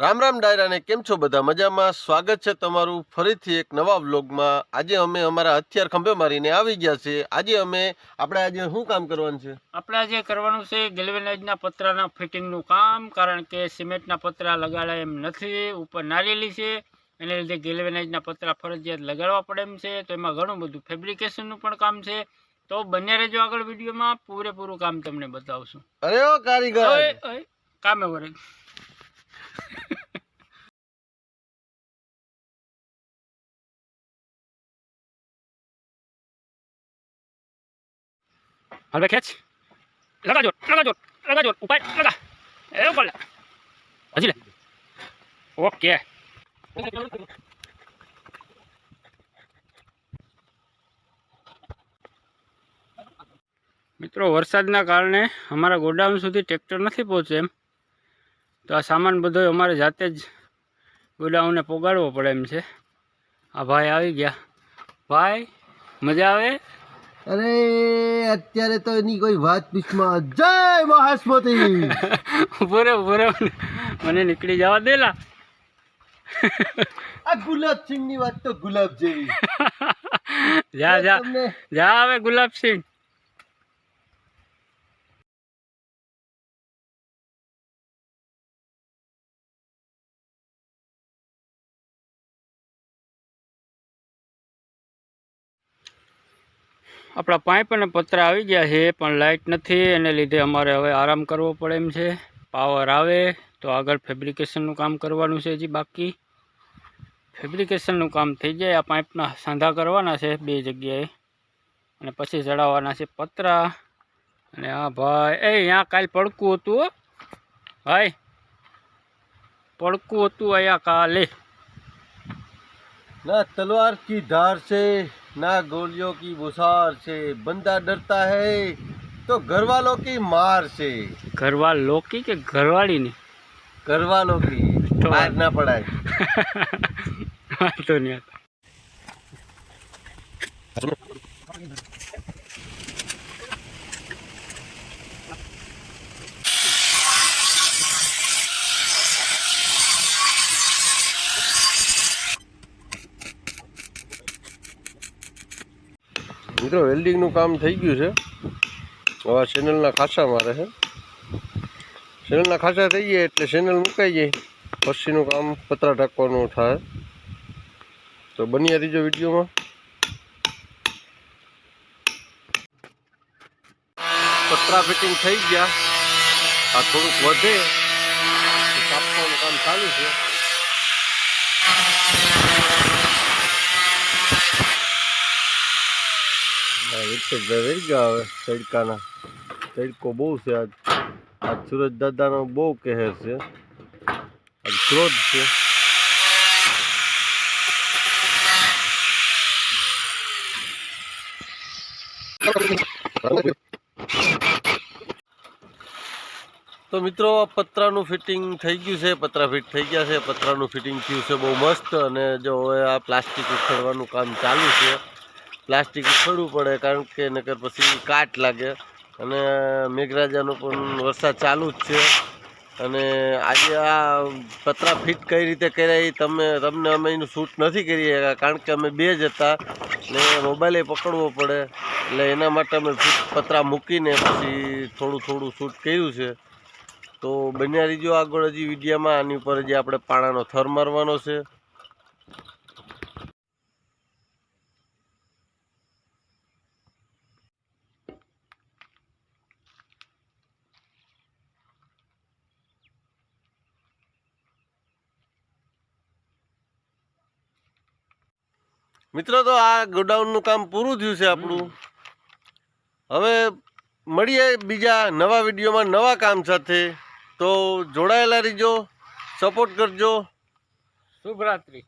રામ રામ ડાયરાને કેમ છો બધા મજામાં? સ્વાગત છે તમારું ફરીથી એક નવા વ્લોગમાં. આજે અમે અમારા હથિયાર ખંભે મારીને આવી ગયા છે. આજે અમે આપણે આજે શું કામ કરવાનું છે? આપણે આજે કરવાનું છે ગેલ્વેનાઇઝના પતરાના ફિટિંગનું કામ કારણ કે સિમેન્ટના પતરા લગાડાય એમ નથી ઉપર નારેલી છે. એને લીધે ગેલ્વેનાઇઝના પતરા ફરજિયાત લગાડવા પડે એમ છે. તો એમાં ઘણું બધું ફેબ્રિકેશનનું પણ કામ છે. તો બંને રહેજો આગળ વિડીયોમાં. પૂરેપૂરું કામ તમને બતાવશું. અરે કારીગર! કામે ઓય, કામે વરે હાલ બે ખેંચ લગાજો લગાજો લગાજો ઉપાય, લગા. એ ઉપર લે. હજી લે. ઓકે. મિત્રો, વરસાદના કારણે અમારા ગોડાઉન સુધી ટ્રેક્ટર નથી પહોંચે એમ. તો આ સામાન બધો અમારે જાતે જ ગોડાઉનને પોગાડવો પડે એમ છે. આ ભાઈ આવી ગયા. ભાઈ, મજા આવે? અરે અત્યારે તો એની કોઈ વાત પૂછમાં જય મહાસ્મતી! બોરે બોરે મને નીકળી જવા દેલા આ ગુલાબ સિંહની વાત તો ગુલાબ જેવી. જા જા. જા હવે ગુલાબસિંહ. આપણા પાઇપ અને પતરા આવી ગયા છે, પણ લાઇટ નથી, એને લીધે અમારે હવે આરામ કરવો પડે એમ છે. પાવર આવે તો આગળ ફેબ્રિકેશનનું કામ કરવાનું છે હજી બાકી. ફેબ્રિકેશનનું કામ થઈ જાય, આ પાઇપના સાંધા કરવાના છે બે જગ્યાએ. અને પછી ચડાવવાના છે પતરા. અને આ ભાઈ, એ અહીંયા કાલ પડકું હતું ભાઈ, પડકું હતું અહીંયા કાલે. તલવાર કી ધાર છે. ना गोलियों की बुसार से बंदा डरता है तो घर वालों की मार से घर वालों की के घर वाली ने घर वालों की तो मार ना पड़ा है तो नहीं आता મિત્રો વેલ્ડિંગનું કામ થઈ ગયું છે. હવે ચેનલના ખાસા મારે છે ચેનલના ખાસા થઈ ગયા એટલે ચેનલ મુકાઈ જાય. પછીનું કામ પતરા ઢાંકવાનું થાય. તો બની રહીજો વિડીયોમાં. પતરા ફિટિંગ થઈ ગયા. આ થોડુંક વધે. કાપવાનું કામ ચાલુ છે. તો મિત્રો પતરાનું ફિટિંગ થઈ ગયું છે. પતરા ફિટ થઈ ગયા છે. પતરાનું ફિટિંગ થયું છે બહુ મસ્ત. અને જો આ પ્લાસ્ટિક ઉખેડવાનું કામ ચાલુ છે. પ્લાસ્ટિક છોડવું પડે, કારણ કે નકર પછી કાટ લાગે. અને મેઘરાજાનો પણ વરસાદ ચાલુ જ છે. અને આજે આ પતરા ફિટ કઈ રીતે કર્યા એ તમે, તમને અમે એનું શૂટ નથી કરી શક્યા કારણ કે અમે બે જ હતા. ને મોબાઈલે પકડવો પડે. એટલે એના માટે અમે પતરા મૂકીને પછી થોડું થોડું શૂટ કર્યું છે. તો બન્યા રીજો આગળ હજી વિડીયામાં. આની ઉપર હજી આપણે પાણાનો થર મારવાનો છે. મિત્રો, તો આ ગોડાઉનનું કામ પૂરું થયું છે આપણું. હવે મળીએ બીજા નવા વિડીયોમાં નવા કામ સાથે. તો જોડાયેલા રહીજો સપોર્ટ કરજો. શુભરાત્રી.